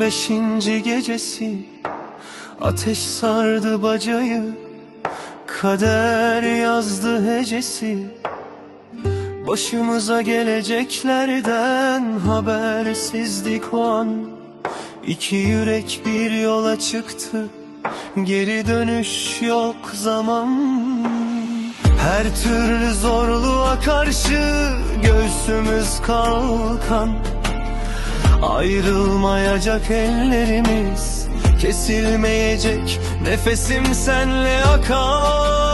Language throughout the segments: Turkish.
beşinci gecesi Ateş sardı bacayı Kader yazdı hecesi. Başımıza geleceklerden habersizdik o an. İki yürek bir yola çıktı Geri dönüş yok zaman. Her türlü zorluğa karşı Göğsümüz kalkan Ayrılmayacak ellerimiz Kesilmeyecek nefesim senle akan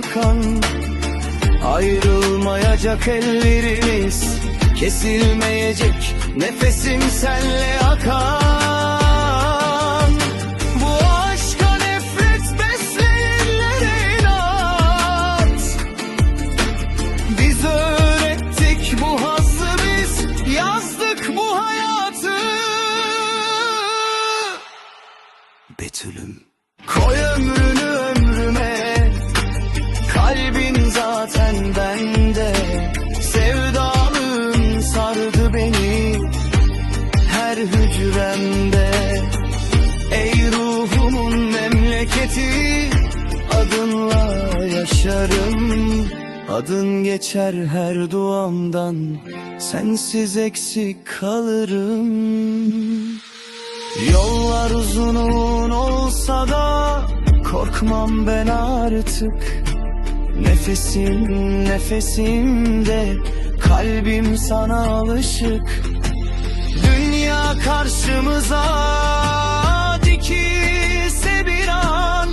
kalkan Ayrılmayacak ellerimiz Kesilmeyecek nefesim senle akan. Bu aşka nefret besleyenlere inat Biz öğrettik bu hazzı biz Yazdık bu hayatı. Betül'üm. Koy ömrünü zaten bende. Sevdalığın sardı beni Her hücremde. Ey ruhumun memleketi Adınla yaşarım. Adın geçer her duamdan Sensiz eksik kalırım. Yollar uzun olsa da korkmam ben artık Nefesim nefesimde kalbim sana alışık. Dünya karşımıza dikilse bir an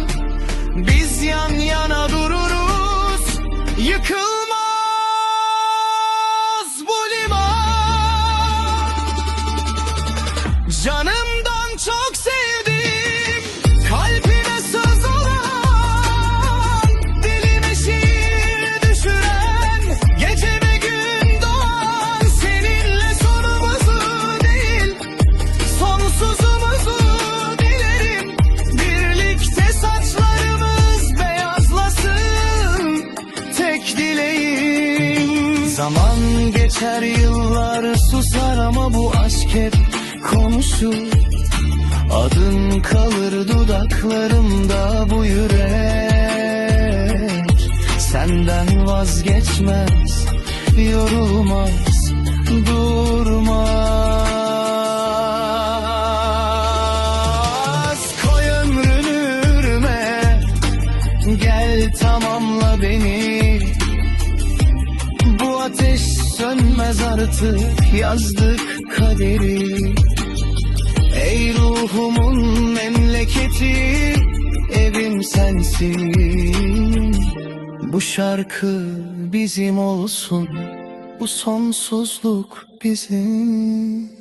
Biz yan yana dururuz yıkılmaz bu Canımdan Zaman geçer yıllar susar ama bu aşk hep konuşur. Adın kalır dudaklarımda bu yürek. Senden vazgeçmez, yorulmaz, durmaz. Gel tamamla beni ateş sönmez artık yazdık kaderi. Ey ruhumun memleketi evim sensin. Bu şarkı bizim olsun bu sonsuzluk bizim